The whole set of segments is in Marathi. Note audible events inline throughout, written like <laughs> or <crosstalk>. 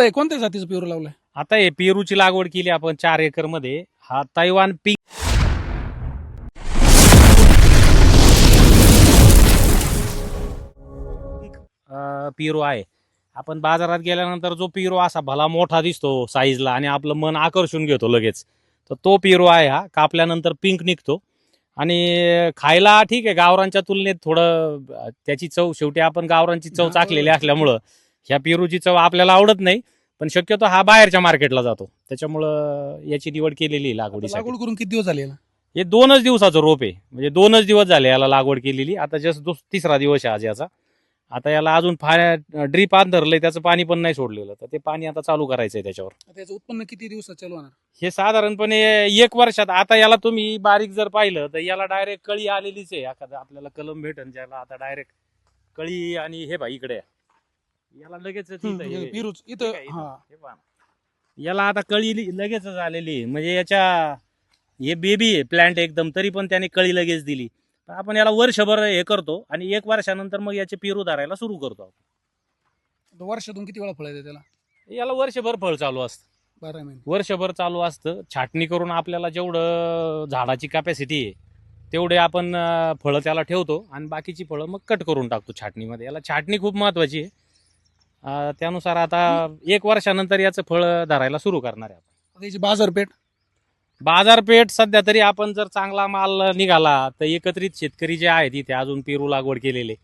आहे कोणत्या जातीचं पेरू लावलंय. आता हे पेरूची लागवड केली आपण चार एकरमध्ये हा तैवान पीक अं, पेरू आहे. आपण बाजारात गेल्यानंतर जो पेरू असा भला मोठा दिसतो साईजला आणि आपलं मन आकर्षून घेतो लगेच. तर तो पेरू आहे हा. कापल्यानंतर पिंक निघतो. आणि खायला ठीक आहे गावरांच्या तुलनेत थोडं अं, त्याची चव शेवटी आपण गावरांची चव चाकलेली असल्यामुळं. ह्या पेरूची चव आपल्याला आवडत नाही पण शक्यतो हा बाहेरच्या मार्केटला जातो. त्याच्यामुळं याची निवड केलेली आहे लागवडीसाठी. लागवड करून किती दिवस झाले याला? हे दोनच दिवसाचं रोप आहे. म्हणजे दोनच दिवस झाले याला लागवड केलेली. आता जस्ट दो तिसरा दिवस आहे आज याचा. आता याला अजून ड्रीप धरलंय त्याचं पाणी पण नाही सोडलेलं. तर ते पाणी आता चालू करायचंय त्याच्यावर. आता याचं उत्पन्न किती दिवसात चालू होणार? हे साधारणपणे एक वर्षात आता याला तुम्ही बारीक जर पाहिलं तर याला डायरेक्ट कळी आलेलीच आहे. एखादं आपल्याला कलम भेटन ज्याला आता डायरेक्ट कळी आणि हे बा इकडे. आहे. याला लगेच हे पेरूच इथं इथं. हा. हे पहा ना. याला आता कळी लि- लगेचच आलेली आहे. म्हणजे याच्या हे बेबी आहे प्लांट एकदम. तरी पण त्याने कळी लगेच दिली. पण आपण याला वर्षभर हे करतो आणि एक वर्षानंतर मग याचे पेरू धरायला सुरू करतो आपण. वर्षातून किती वेळा फळ येते त्याला? याला वर्षभर फळ चालू असतं. बारा महिने वर्षभर चालू असतं. छाटणी करून आपल्याला जेवढं झाडाची कॅपॅसिटी आहे तेवढे आपण अं, फळं त्याला ठेवतो आणि बाकीची फळं मग कट करून टाकतो छाटणीमध्ये. याला छाटणी खूप महत्वाची आहे. अं, त्यानुसार आता एक वर्षानंतर याचं फळ धरायला सुरू करणार आहे आपण. आता याची बाजारपेठ? बाजारपेठ सध्या तरी आपण जर चांगला माल निघाला तर एकत्रित शेतकरी जे आहेत इथे अजून पेरू लागवड केलेले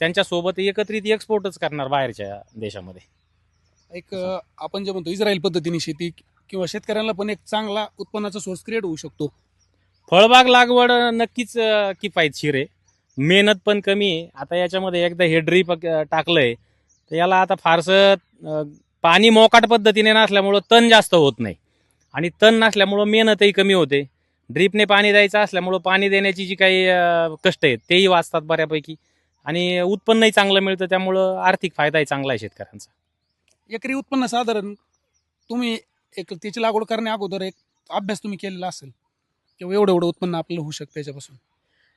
त्यांच्यासोबत एकत्रित एक्सपोर्टच करणार बाहेरच्या देशामध्ये. एक अं, आपण जे म्हणतो इस्रायल पद्धतीने शेती किंवा शेतकऱ्यांना पण एक चांगला उत्पन्नाचा सोर्स क्रिएट होऊ शकतो. फळबाग लागवड नक्कीच अं, किफायतशीर आहे. मेहनत पण कमी आहे. आता याच्यामध्ये एकदा हे ड्रीप टाकलंय तर याला आता फारसं पाणी मोकाट पद्धतीने नसल्यामुळं तण जास्त होत नाही. आणि तण नसल्यामुळं मेहनतही कमी होते. ड्रीपने पाणी द्यायचं असल्यामुळं पाणी देण्याची जी काही कष्ट आहेत तेही वाचतात बऱ्यापैकी. आणि उत्पन्नही चांगलं मिळतं त्यामुळं आर्थिक फायदाही चांगला आहे शेतकऱ्यांचा. एकरी उत्पन्न साधारण तुम्ही एक त्याची लागवड करण्या अगोदर एक अभ्यास तुम्ही केलेला असेल किंवा एवढं एवढं उत्पन्न आपल्याला होऊ शकतं त्याच्यापासून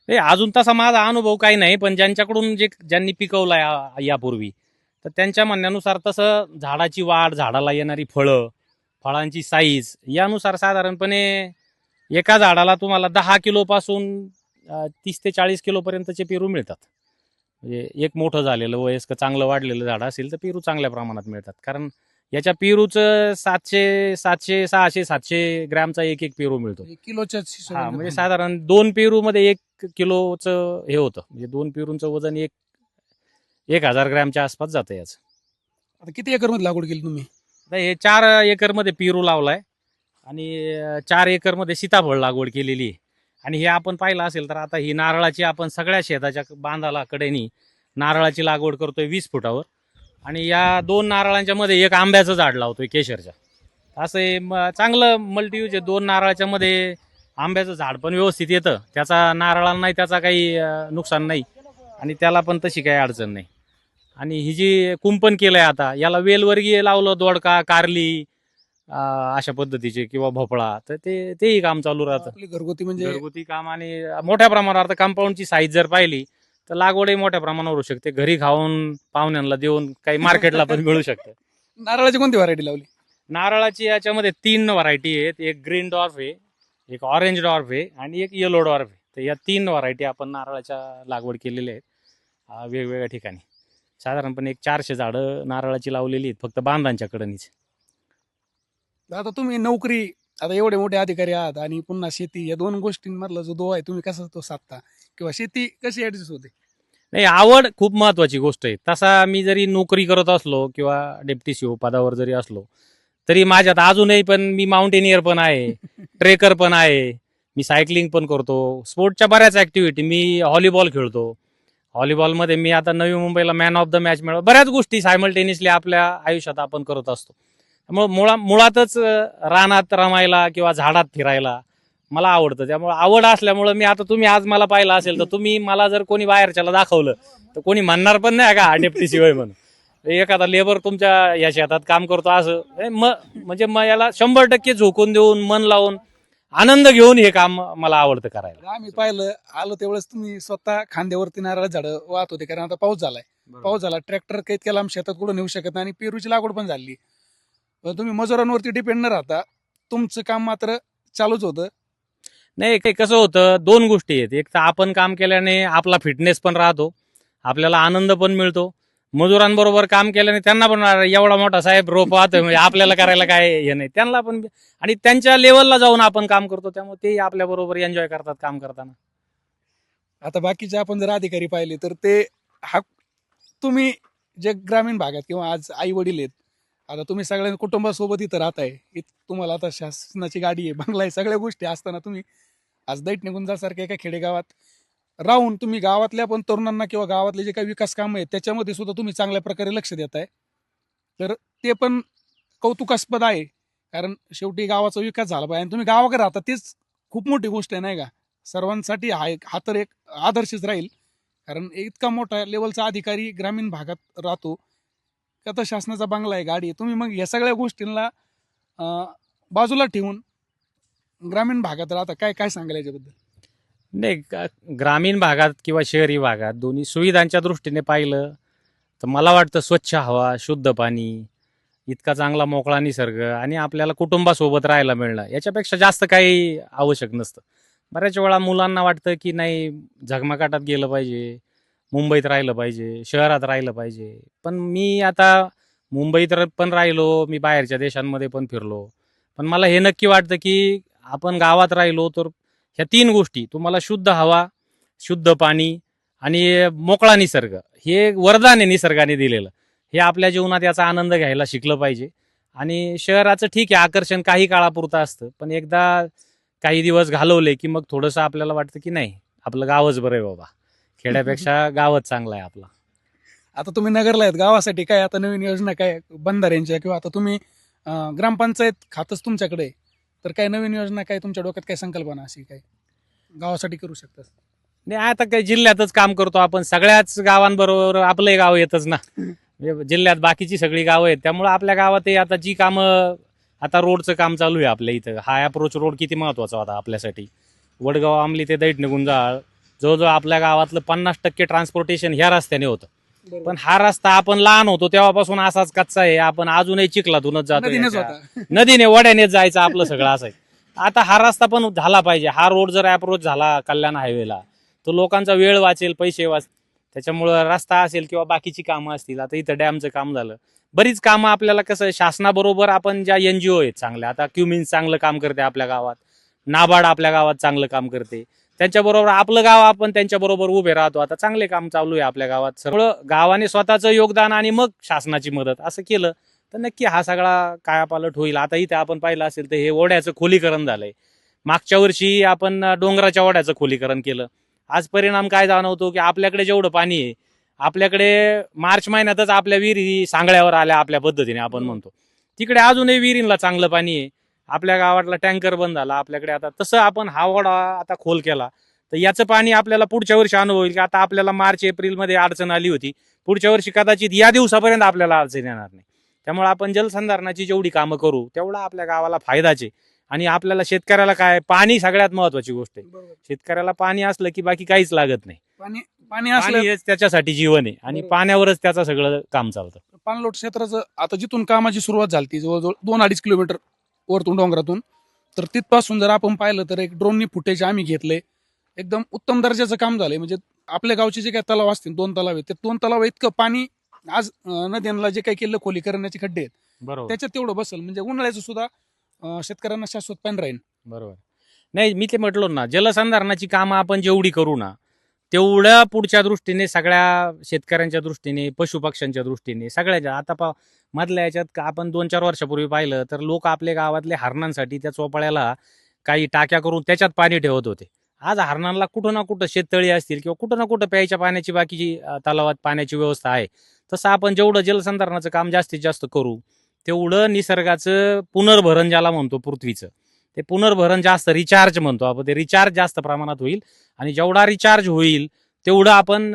हे अजून तसा माझा अनुभव काही नाही पण ज्यांच्याकडून जे ज्यांनी पिकवलं यापूर्वी तर त्यांच्या म्हणण्यानुसार तसं झाडाची वाढ झाडाला येणारी फळं फळांची साईज यानुसार साधारणपणे एका झाडाला तुम्हाला दहा किलोपासून तीस ते चाळीस किलोपर्यंतचे पेरू मिळतात. म्हणजे एक मोठं झालेलं वयस्क चांगलं वाढलेलं झाड असेल तर पेरू चांगल्या प्रमाणात मिळतात. कारण याच्या पेरूचं सातशे सातशे सहाशे सातशे ग्रॅमचा एक एक पेरू मिळतो. किलोच्या हा म्हणजे. साधारण दोन पेरू मध्ये एक किलोचं हे होतं. म्हणजे दोन पेरूंचं वजन एक एक हजार ग्रॅमच्या आसपास जातं याचं. आता किती एकरमध्ये लागवड केली तुम्ही? आता हे चार एकरमध्ये पेरू लावलाय आणि चार एकरमध्ये सीताफळ लागवड केलेली आहे. आणि हे आपण पाहिलं असेल तर आता ही नारळाची आपण सगळ्या शेताच्या बांधाला कडेनी नारळाची लागवड करतोय वीस फुटावर. आणि या दोन नारळांच्या मध्ये एक आंब्याचं झाड लावतोय केशरच्या. असं हे म- चांगलं मल्टीयूज आहे. दोन नारळाच्या मध्ये आंब्याचं झाड पण व्यवस्थित येतं. त्याचा नारळाला नाही त्याचा काही अं, नुकसान नाही. आणि त्याला पण तशी काही अडचण नाही. आणि ही जी कुंपण केलंय आता याला वेलवर्गीय लावलं दोडका कारली अं, अशा पद्धतीचे किंवा भोपळा तर ते तेही काम चालू राहतं. आपली घरगुती म्हणजे घरगुती काम आणि मोठ्या प्रमाणावर आता कंपाऊंडची साईज जर पाहिली तर लागवडही मोठ्या प्रमाणावर होऊ शकते. घरी खाऊन पाहुण्यांना देऊन काही मार्केटला पण मिळू शकते. <laughs> नारळाची कोणती व्हरायटी लावली? नारळाची याच्यामध्ये तीन व्हरायटी आहेत. एक ग्रीन डॉर्फ आहे एक ऑरेंज डॉर्फ आहे आणि एक येलो डॉर्फ आहे. तर या तीन व्हरायटी आपण नारळाच्या लागवड केलेल्या आहेत अं, वेगवेगळ्या ठिकाणी. साधारणपणे एक चारशे झाडं नारळाची लावलेली आहेत फक्त बांधांच्या कडनीच. आता तुम्ही नोकरी आता एवढे मोठे अधिकारी आहात आणि पुन्हा शेती या दोन गोष्टींमधला जो दो आहे तुम्ही कसा तो साधता? किंवा शेती कशी ऍडजस्ट होते? नाही आवड खूप महत्वाची गोष्ट आहे. तसा मी जरी नोकरी करत असलो किंवा डेप्टी सीओ पदावर जरी असलो तरी माझ्यात अजूनही पण मी माउंटेनियर पण आहे <laughs> ट्रेकर पण आहे मी सायकलिंग पण करतो. स्पोर्टच्या बऱ्याच ऍक्टिव्हिटी मी व्हॉलीबॉल खेळतो. व्हॉलीबॉलमध्ये मी आता नवी मुंबईला मॅन ऑफ द मॅच मिळव बऱ्याच गोष्टी सायमल्टेनियसली आपल्या आयुष्यात आपण करत असतो. त्यामुळं मुळा मुळातच रानात रमायला किंवा झाडात फिरायला मला आवडतं. त्यामुळे आवड असल्यामुळं मी आता तुम्ही आज मला पाहिलं असेल तर तुम्ही मला जर कोणी बाहेरच्याला दाखवलं तर कोणी म्हणणार पण नाही का डेप्टी शिवाय म्हणून. म्हणजे एखादा लेबर तुमच्या या शेतात काम करतो असं. म म्हणजे मग याला शंभर टक्के झोकून देऊन मन लावून आनंद घेऊन हे काम मला आवडतं करायला. आम्ही पाहिलं आलो त्यावेळेस तुम्ही स्वतः खांद्यावरती नारळ झाडं वाहत होते कारण आता पाऊस झालाय. पाऊस झाला ट्रॅक्टर काही इतक्या लांब शेतात कुठं नेऊ शकत नाही आणि पेरूची लागवड पण झाली. पण तुम्ही मजुरांवरती डिपेंड न राहता तुमचं काम मात्र चालूच होतं. नाही ते कसं होतं दोन गोष्टी आहेत. एक तर आपण काम केल्याने आपला फिटनेस पण राहतो आपल्याला आनंद पण मिळतो मजुरांबरोबर काम केल्याने त्यांना पण एवढा मोठा साहेब रोप म्हणजे आपल्याला करायला काय हे नाही. त्यांना पण आणि त्यांच्या लेवलला जाऊन आपण काम करतो त्यामुळे तेही आपल्या बरोबर एन्जॉय करतात काम करताना. आता बाकीचे आपण जर अधिकारी पाहिले तर ते हा तुम्ही जे ग्रामीण भागात किंवा आज आई वडील आहेत आता तुम्ही सगळ्या कुटुंबासोबत इथं राहताय तुम्हाला आता शासनाची गाडी आहे बंगला आहे सगळ्या गोष्टी असताना तुम्ही आज दैट निघून जासारख्या एका खेडेगावात राहून तुम्ही गावातल्या पण तरुणांना किंवा गावातले जे काही विकास कामं आहेत त्याच्यामध्ये सुद्धा तुम्ही चांगल्या प्रकारे लक्ष देत आहे तर ते पण कौतुकास्पद आहे. कारण शेवटी गावाचा विकास झाला पाहिजे. आणि तुम्ही गावाकडे राहता तेच खूप मोठी गोष्ट आहे नाही का? सर्वांसाठी हा एक हा तर एक आदर्शच राहील. कारण इतका मोठा लेवलचा अधिकारी ग्रामीण भागात राहतो. का तर शासनाचा बंगला आहे गाडी तुम्ही मग या सगळ्या गोष्टींना बाजूला ठेवून ग्रामीण भागात राहता. काय काय सांगायला याच्याबद्दल? नाही ग- ग्रामीण भागात किंवा शहरी भागात दोन्ही सुविधांच्या दृष्टीने पाहिलं तर मला वाटतं स्वच्छ हवा शुद्ध पाणी इतका चांगला मोकळा निसर्ग आणि आपल्याला कुटुंबासोबत राहायला मिळणं याच्यापेक्षा जास्त काही आवश्यक नसतं. बऱ्याच वेळा मुलांना वाटतं की नाही झगमगाटात गेलं पाहिजे मुंबईत राहिलं पाहिजे शहरात राहिलं पाहिजे. पण मी आता मुंबईत र- पण राहिलो मी बाहेरच्या देशांमध्ये पण फिरलो. पण मला हे नक्की वाटतं की आपण गावात राहिलो तर ह्या तीन गोष्टी तुम्हाला शुद्ध हवा शुद्ध पाणी आणि मोकळा निसर्ग हे वरदान आहे निसर्गाने दिलेलं. हे आपल्या जीवनात याचा आनंद घ्यायला शिकलं पाहिजे. आणि शहराचं ठीक आहे आकर्षण काही काळापुरतं असतं पण एकदा काही दिवस घालवले की मग थोडंसं आपल्याला वाटतं की नाही आपलं गावच बरं आहे बाबा. खेड्यापेक्षा <laughs> गावच चांगलं आहे आपलं. आता तुम्ही नगरला आहेत गावासाठी काय आता नवीन योजना काय बंधाऱ्यांच्या किंवा आता तुम्ही ग्रामपंचायत खातच तुमच्याकडे. तर काय नवीन योजना काय तुमच्या डोक्यात काय संकल्पना अशी काय गावासाठी करू शकता नाही आता काही जिल्ह्यातच काम करतो आपण. सगळ्याच गावांबरोबर आपलंही गाव येतच ना. म्हणजे जिल्ह्यात बाकीची सगळी गावं आहेत. त्यामुळे आपल्या गावात हे आता जी कामं आता रोडचं काम चालू आहे आपल्या इथं. हा अप्रोच रोड किती महत्त्वाचा होता आपल्यासाठी? वडगाव आमली ते दैठ निघून जा. जवळजवळ आपल्या गावातलं पन्नास टक्के ट्रान्सपोर्टेशन ह्या रस्त्याने होतं. पण हा रस्ता आपण लहान होतो तेव्हापासून असाच कच्चा आहे. आपण अजूनही चिखलातूनच जातो नदीनेच याच्या. होता. नदीने वड्यानेच जायचं आपलं सगळं असं आहे. <laughs> आता हा रस्ता पण झाला पाहिजे. हा रोड जर अप्रोच झाला कल्याण हायवेला तर लोकांचा वेळ वाचेल पैसे वाच त्याच्यामुळं रस्ता असेल किंवा बाकीची कामं असतील आता इथं डॅमचं काम झालं. बरीच कामं आपल्याला कसं शासनाबरोबर आपण ज्या एन जी ओ आहेत चांगल्या आता क्युमिन्स चांगलं काम करते आपल्या गावात. नाबार्ड आपल्या गावात चांगलं काम करते. त्यांच्याबरोबर आपलं गाव आपण त्यांच्याबरोबर उभे राहतो. आता चांगले काम चालू आहे आपल्या गावात. सगळं गावाने स्वतःचं योगदान आणि मग शासनाची मदत असं केलं तर नक्की हा सगळा कायापालट होईल. आता इथे आपण पाहिलं असेल तर हे ओढ्याचं खोलीकरण झालंय. मागच्या वर्षी आपण डोंगराच्या ओढ्याचं खोलीकरण केलं. आज परिणाम काय जाणवतो की आपल्याकडे जेवढं पाणी आहे आपल्याकडे मार्च महिन्यातच आपल्या विहिरी सांगळ्यावर आल्या आपल्या पद्धतीने आपण म्हणतो. तिकडे अजूनही विहिरींना चांगलं पाणी आहे. आपल्या गावातला टँकर बंद झाला आपल्याकडे आता तसं आपण हा ओढा आता खोल केला. तर याचं पाणी आपल्याला पुढच्या वर्षी अनुभव होईल की आता आपल्याला मार्च एप्रिलमध्ये अडचण आली होती. पुढच्या वर्षी कदाचित या दिवसापर्यंत आपल्याला अडचण येणार नाही. त्यामुळे आपण जलसंधारणाची जेवढी कामं करू तेवढा आपल्या गावाला फायदाचे. आणि आपल्याला शेतकऱ्याला काय पाणी सगळ्यात महत्वाची गोष्ट आहे. शेतकऱ्याला पाणी असलं की बाकी काहीच लागत नाही. पाणी पाणी असलं पाणी हेच त्याच्यासाठी जीवन आहे. आणि बरोबर. पाण्यावरच त्याचं सगळं काम चालतं. पाणलोट क्षेत्राचं आता जिथून कामाची सुरुवात झाली जवळजवळ दोन अडीच किलोमीटर वरतून डोंगरातून. तर तिथपासून जर आपण पाहिलं तर एक ड्रोननी फुटेज आम्ही घेतले एकदम उत्तम दर्जाचं काम झालंय. म्हणजे आपल्या गावचे जे काही तलाव असतील दोन तलाव आहेत ते दोन तलाव इतकं पाणी आज नद्यांना जे काही केलं खोली करण्याचे खड्डे आहेत बरोबर. त्याच्यात तेवढं बसल. म्हणजे उन्हाळ्याचं सुद्धा शेतकऱ्यांना शाश्वत पाणी राहील. बरोबर. नाही मी ते म्हटलो ना जलसंधारणाची कामं आपण जेवढी करू ना तेवढ्या पुढच्या दृष्टीने सगळ्या शेतकऱ्यांच्या दृष्टीने पशुपक्ष्यांच्या दृष्टीने सगळ्याच्या. आता पा मधल्या याच्यात का आपण दोन चार वर्षापूर्वी पाहिलं तर लोक आपल्या गावातले हरणांसाठी त्या चोपाळ्याला काही टाक्या करून त्याच्यात पाणी ठेवत होते. आज हरणांना कुठं ना कुठं शेततळी असतील किंवा कुठं ना कुठं प्यायच्या पाण्याची बाकीची तलावात पाण्याची व्यवस्था आहे. तसं आपण जेवढं जलसंधारणाचं काम जास्तीत जास्त करू तेवढं निसर्गाचं पुनर्भरण ज्याला म्हणतो पृथ्वीचं ते पुनर्भरण जास्त रिचार्ज म्हणतो आपण ते रिचार्ज जास्त प्रमाणात होईल आणि जेवढा रिचार्ज होईल तेवढं आपण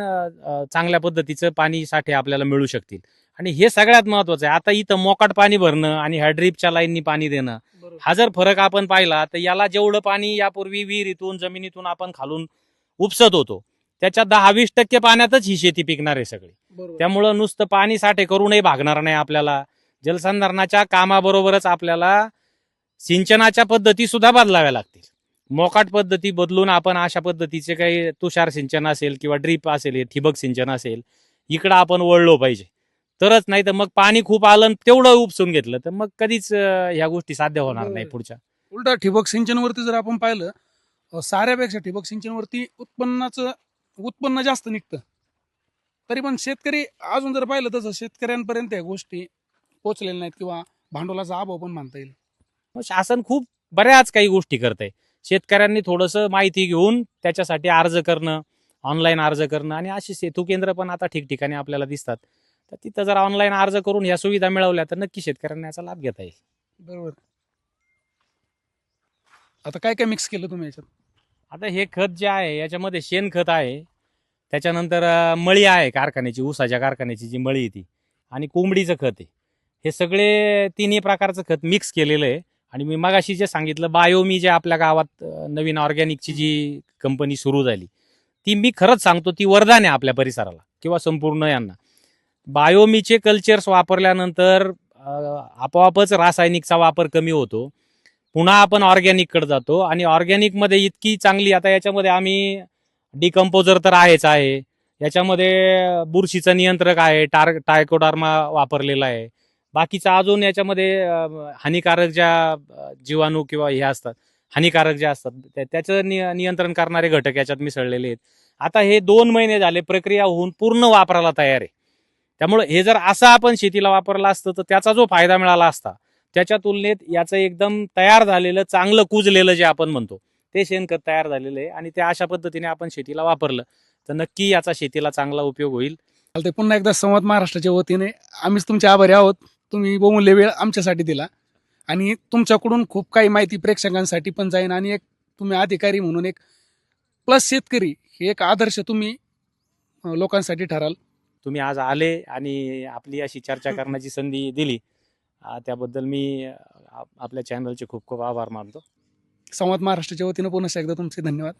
चांगल्या पद्धतीचं पाणी साठे आपल्याला मिळू शकतील. आणि हे सगळ्यात महत्वाचं आहे. आता इथं मोकाट पाणी भरणं आणि ह्या ड्रीपच्या लाईननी पाणी देणं हा जर फरक आपण पाहिला तर याला जेवढं पाणी यापूर्वी विहिरीतून जमिनीतून आपण खालून उपसत होतो त्याच्या दहा वीस टक्के पाण्यातच ही शेती पिकणार आहे सगळी. त्यामुळं नुसतं पाणी साठे करूनही भागणार नाही आपल्याला. जलसंधारणाच्या कामाबरोबरच आपल्याला सिंचनाच्या पद्धती सुद्धा बदलाव्या लागतील. मोकाट पद्धती बदलून आपण अशा पद्धतीचे काही तुषार सिंचन असेल किंवा ड्रीप असेल हे ठिबक सिंचन असेल इकडं आपण वळलो पाहिजे. तरच नाही तर मग पाणी खूप आलं तेवढं उपसून घेतलं तर मग कधीच ह्या गोष्टी साध्य होणार नाही. पुढच्या. उलटा ठिबक सिंचनवरती जर आपण पाहिलं साऱ्यापेक्षा ठिबक सिंचनवरती उत्पन्नाचं उत्पन्न जास्त निघतं. तरी पण शेतकरी अजून जर पाहिलं तसं शेतकऱ्यांपर्यंत या गोष्टी पोचलेल्या नाहीत किंवा भांडवलाचा अभाव पण मानता येईल. मग शासन खूप बऱ्याच काही गोष्टी करत आहे शेतकऱ्यांनी थोडंसं माहिती घेऊन त्याच्यासाठी अर्ज करणं ऑनलाईन अर्ज करणं आणि अशी सेतू केंद्र पण आता ठिकठिकाणी आपल्याला दिसतात. तर तिथं जर ऑनलाईन अर्ज करून ह्या सुविधा मिळवल्या तर नक्की शेतकऱ्यांना याचा लाभ घेता येईल. बरोबर. आता काय काय मिक्स केलं तुम्ही याच्यात? आता हे खत जे आहे याच्यामध्ये शेणखत आहे. त्याच्यानंतर अं, मळी आहे कारखान्याची ऊसाच्या कारखान्याची जी मळी आहे ती. आणि कोंबडीचं खत आहे. हे सगळे तिन्ही प्रकारचं खत मिक्स केलेलं आहे. आणि मी मगाशी जे सांगितलं बायोमी जे आपल्या गावात नवीन ऑर्गॅनिकची जी कंपनी सुरू झाली ती मी खरंच सांगतो ती वरदान आहे आपल्या परिसराला किंवा संपूर्ण यांना. बायोमीचे कल्चर्स वापरल्यानंतर आपोआपच रासायनिकचा वापर कमी होतो. पुन्हा आपण ऑर्गॅनिककडे जातो आणि ऑर्गॅनिकमध्ये इतकी चांगली आता याच्यामध्ये आम्ही डिकम्पोजर तर आहेच आहे. याच्यामध्ये बुरशीचं नियंत्रक आहे टार टायकोडार्मा वापरलेला आहे. बाकीचा अजून याच्यामध्ये हानिकारक ज्या जीवाणू किंवा हे असतात हानिकारक जे असतात त्याचं नियंत्रण करणारे घटक याच्यात मिसळलेले आहेत. आता हे दोन महिने झाले प्रक्रिया होऊन पूर्ण वापराला तयार आहे. त्यामुळे हे जर असं आपण शेतीला वापरलं असतं तर त्याचा जो फायदा मिळाला असता त्याच्या तुलनेत याचं एकदम तयार झालेलं चांगलं कुजलेलं जे आपण म्हणतो ते शेणखत तयार झालेलं आहे आणि ते अशा पद्धतीने आपण शेतीला वापरलं तर नक्की याचा शेतीला चांगला उपयोग होईल. ते पुन्हा एकदा संवाद महाराष्ट्राच्या वतीने. आम्हीच तुमचे आभारी आहोत. तुम्ही बहुमूल्य वेळ आमच्यासाठी दिला. आणि तुमच्याकडून खूप काही माहिती प्रेक्षकांसाठी पण जाईन. आणि एक तुम्ही अधिकारी म्हणून एक प्लस शेतकरी हे एक आदर्श तुम्ही लोकांसाठी ठराल. तुम्ही आज आले आणि आपली अशी चर्चा करण्याची संधी दिली. त्याबद्दल मी आपल्या चॅनलचे खूप खूप आभार मानतो. संवाद महाराष्ट्राच्या वतीनं पुन्हा एकदा तुमचे धन्यवाद.